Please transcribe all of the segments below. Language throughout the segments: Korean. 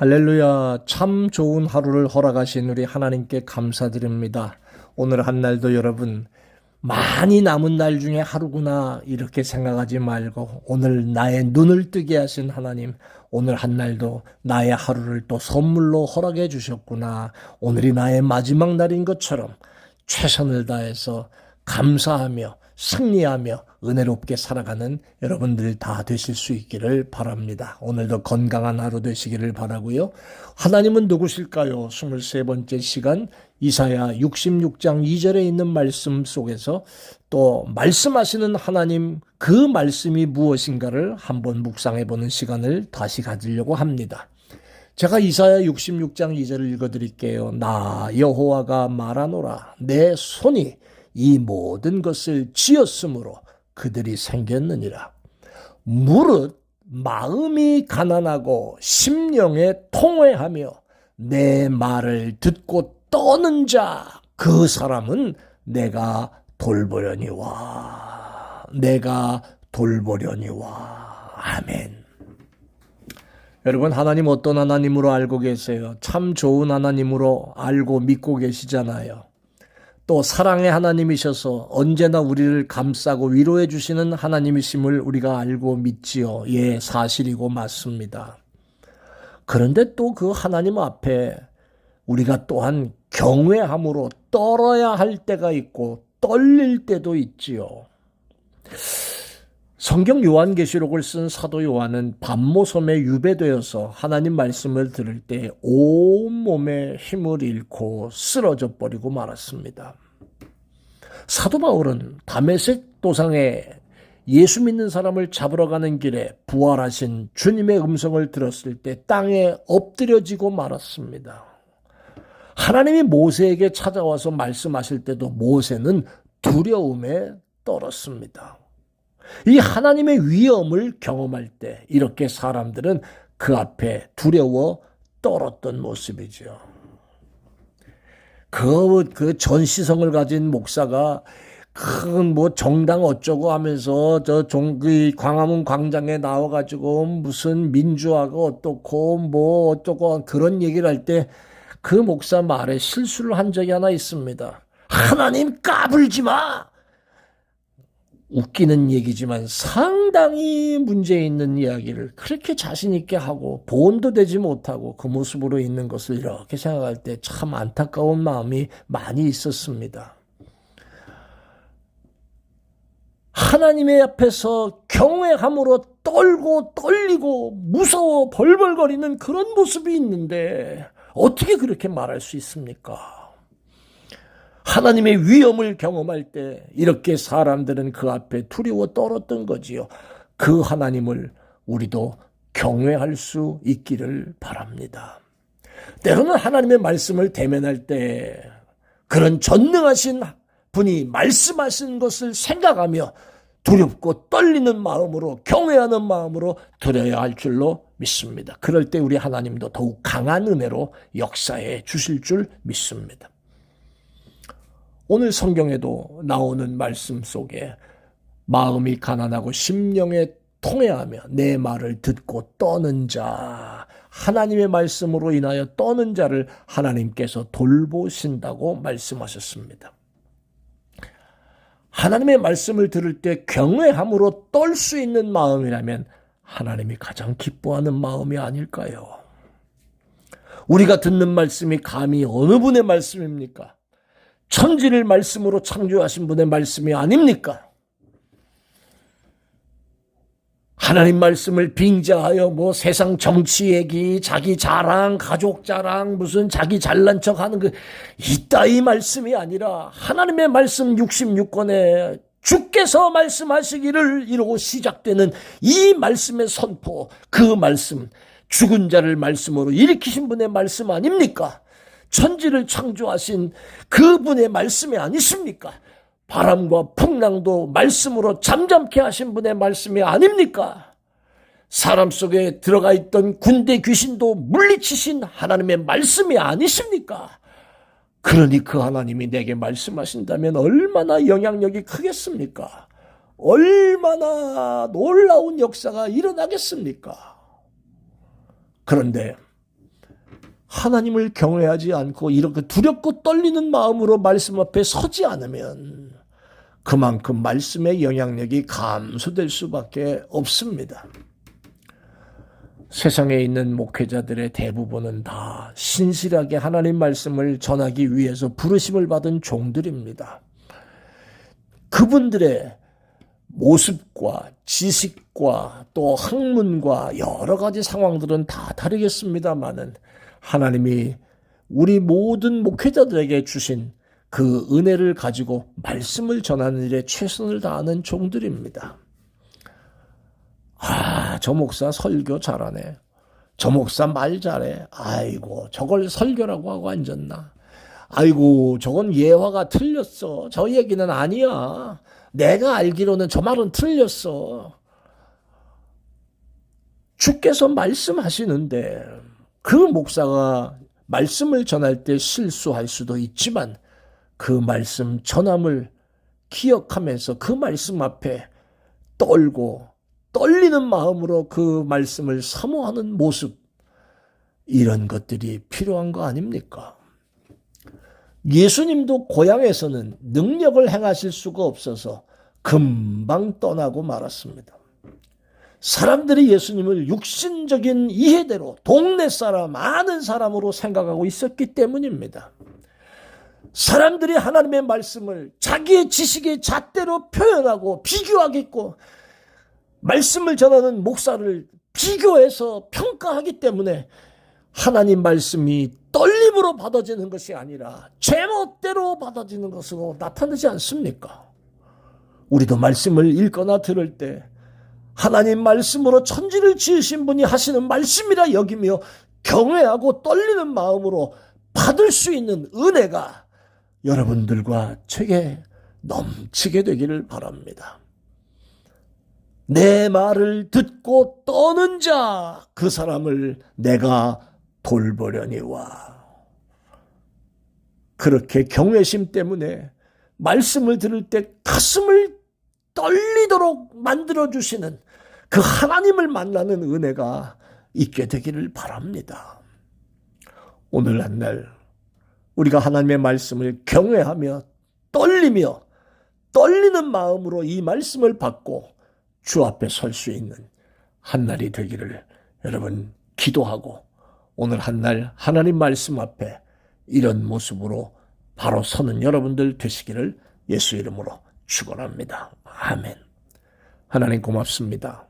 할렐루야. 참 좋은 하루를 허락하신 우리 하나님께 감사드립니다. 오늘 한 날도 여러분, 많이 남은 날 중에 하루구나, 이렇게 생각하지 말고, 오늘 나의 눈을 뜨게 하신 하나님, 오늘 한 날도 나의 하루를 또 선물로 허락해 주셨구나. 오늘이 나의 마지막 날인 것처럼 최선을 다해서 감사하며 승리하며 은혜롭게 살아가는 여러분들 다 되실 수 있기를 바랍니다. 오늘도 건강한 하루 되시기를 바라고요. 하나님은 누구실까요? 23번째 시간 이사야 66장 2절에 있는 말씀 속에서 또 말씀하시는 하나님 그 말씀이 무엇인가를 한번 묵상해 보는 시간을 다시 가지려고 합니다. 제가 이사야 66장 2절을 읽어 드릴게요. 나 여호와가 말하노라 내 손이 이 모든 것을 지었으므로 그들이 생겼느니라. 무릇 마음이 가난하고 심령에 통회하며 내 말을 듣고 떠는 자 그 사람은 내가 돌보려니와 내가 돌보려니와 아멘. 여러분 하나님 어떤 하나님으로 알고 계세요? 참 좋은 하나님으로 알고 믿고 계시잖아요. 또 사랑의 하나님이셔서 언제나 우리를 감싸고 위로해 주시는 하나님이심을 우리가 알고 믿지요. 예, 사실이고 맞습니다. 그런데 또 그 하나님 앞에 우리가 또한 경외함으로 떨어야 할 때가 있고 떨릴 때도 있지요. 성경 요한계시록을 쓴 사도 요한은 밤모섬에 유배되어서 하나님 말씀을 들을 때 온몸에 힘을 잃고 쓰러져 버리고 말았습니다. 사도 바울은 담에색 도상에 예수 믿는 사람을 잡으러 가는 길에 부활하신 주님의 음성을 들었을 때 땅에 엎드려지고 말았습니다. 하나님이 모세에게 찾아와서 말씀하실 때도 모세는 두려움에 떨었습니다. 이 하나님의 위엄을 경험할 때 이렇게 사람들은 그 앞에 두려워 떨었던 모습이죠. 그, 그 전시성을 가진 목사가 큰 뭐 정당 어쩌고 하면서 저 종 그 광화문 광장에 나와가지고 무슨 민주화가 어떻고 뭐 어쩌고 그런 얘기를 할 때 그 목사 말에 실수를 한 적이 하나 있습니다. 하나님 까불지 마! 웃기는 얘기지만 상당히 문제 있는 이야기를 그렇게 자신있게 하고 보온도 되지 못하고 그 모습으로 있는 것을 이렇게 생각할 때 참 안타까운 마음이 많이 있었습니다. 하나님의 앞에서 경외함으로 떨고 떨리고 무서워 벌벌거리는 그런 모습이 있는데 어떻게 그렇게 말할 수 있습니까? 하나님의 위엄을 경험할 때 이렇게 사람들은 그 앞에 두려워 떨었던 거지요. 그 하나님을 우리도 경외할 수 있기를 바랍니다. 때로는 하나님의 말씀을 대면할 때 그런 전능하신 분이 말씀하신 것을 생각하며 두렵고 떨리는 마음으로 경외하는 마음으로 들어야 할 줄로 믿습니다. 그럴 때 우리 하나님도 더욱 강한 은혜로 역사해 주실 줄 믿습니다. 오늘 성경에도 나오는 말씀 속에 마음이 가난하고 심령에 통해하며 내 말을 듣고 떠는 자, 하나님의 말씀으로 인하여 떠는 자를 하나님께서 돌보신다고 말씀하셨습니다. 하나님의 말씀을 들을 때 경외함으로 떨 수 있는 마음이라면 하나님이 가장 기뻐하는 마음이 아닐까요? 우리가 듣는 말씀이 감히 어느 분의 말씀입니까? 천지를 말씀으로 창조하신 분의 말씀이 아닙니까? 하나님 말씀을 빙자하여 뭐 세상 정치 얘기, 자기 자랑, 가족 자랑, 무슨 자기 잘난 척 하는 그 이따위 말씀이 아니라 하나님의 말씀 66권에 주께서 말씀하시기를 이러고 시작되는 이 말씀의 선포, 그 말씀, 죽은 자를 말씀으로 일으키신 분의 말씀 아닙니까? 천지를 창조하신 그분의 말씀이 아니십니까? 바람과 풍랑도 말씀으로 잠잠케 하신 분의 말씀이 아닙니까? 사람 속에 들어가 있던 군대 귀신도 물리치신 하나님의 말씀이 아니십니까? 그러니 그 하나님이 내게 말씀하신다면 얼마나 영향력이 크겠습니까? 얼마나 놀라운 역사가 일어나겠습니까? 그런데 하나님을 경외하지 않고 이렇게 두렵고 떨리는 마음으로 말씀 앞에 서지 않으면 그만큼 말씀의 영향력이 감소될 수밖에 없습니다. 세상에 있는 목회자들의 대부분은 다 신실하게 하나님 말씀을 전하기 위해서 부르심을 받은 종들입니다. 그분들의 모습과 지식과 또 학문과 여러 가지 상황들은 다 다르겠습니다만은 하나님이 우리 모든 목회자들에게 주신 그 은혜를 가지고 말씀을 전하는 일에 최선을 다하는 종들입니다. 아, 저 목사 설교 잘하네. 저 목사 말 잘해. 아이고, 저걸 설교라고 하고 앉았나. 아이고, 저건 예화가 틀렸어. 저 얘기는 아니야. 내가 알기로는 저 말은 틀렸어. 주께서 말씀하시는데 그 목사가 말씀을 전할 때 실수할 수도 있지만 그 말씀 전함을 기억하면서 그 말씀 앞에 떨고 떨리는 마음으로 그 말씀을 사모하는 모습 이런 것들이 필요한 거 아닙니까? 예수님도 고향에서는 능력을 행하실 수가 없어서 금방 떠나고 말았습니다. 사람들이 예수님을 육신적인 이해대로 동네 사람, 아는 사람으로 생각하고 있었기 때문입니다. 사람들이 하나님의 말씀을 자기의 지식의 잣대로 표현하고 비교하겠고, 말씀을 전하는 목사를 비교해서 평가하기 때문에 하나님 말씀이 떨림으로 받아지는 것이 아니라 제멋대로 받아지는 것으로 나타나지 않습니까? 우리도 말씀을 읽거나 들을 때 하나님 말씀으로 천지를 지으신 분이 하시는 말씀이라 여기며 경외하고 떨리는 마음으로 받을 수 있는 은혜가 여러분들과 제게 넘치게 되기를 바랍니다. 내 말을 듣고 떠는 자, 그 사람을 내가 돌보려니와. 그렇게 경외심 때문에 말씀을 들을 때 가슴을 떨리도록 만들어주시는 그 하나님을 만나는 은혜가 있게 되기를 바랍니다. 오늘 한날 우리가 하나님의 말씀을 경외하며 떨리며 떨리는 마음으로 이 말씀을 받고 주 앞에 설 수 있는 한 날이 되기를 여러분 기도하고 오늘 한날 하나님 말씀 앞에 이런 모습으로 바로 서는 여러분들 되시기를 예수 이름으로 축원합니다. 아멘. 하나님 고맙습니다.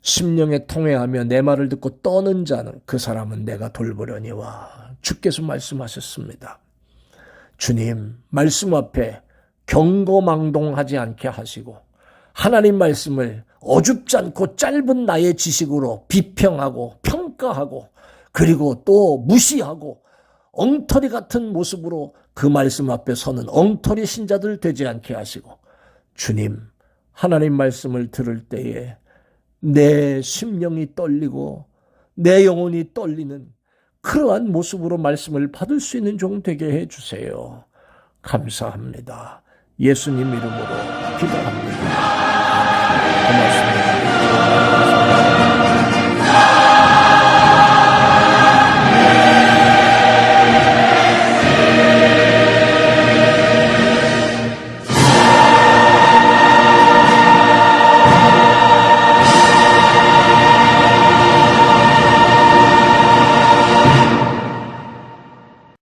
심령에 통회하며 내 말을 듣고 떠는 자는 그 사람은 내가 돌보려니와 주께서 말씀하셨습니다. 주님 말씀 앞에 경거망동하지 않게 하시고 하나님 말씀을 어줍지 않고 짧은 나의 지식으로 비평하고 평가하고 그리고 또 무시하고 엉터리 같은 모습으로 그 말씀 앞에 서는 엉터리 신자들 되지 않게 하시고 주님 하나님 말씀을 들을 때에 내 심령이 떨리고 내 영혼이 떨리는 그러한 모습으로 말씀을 받을 수 있는 종 되게 해 주세요. 감사합니다. 예수님 이름으로 기도합니다. 고맙습니다.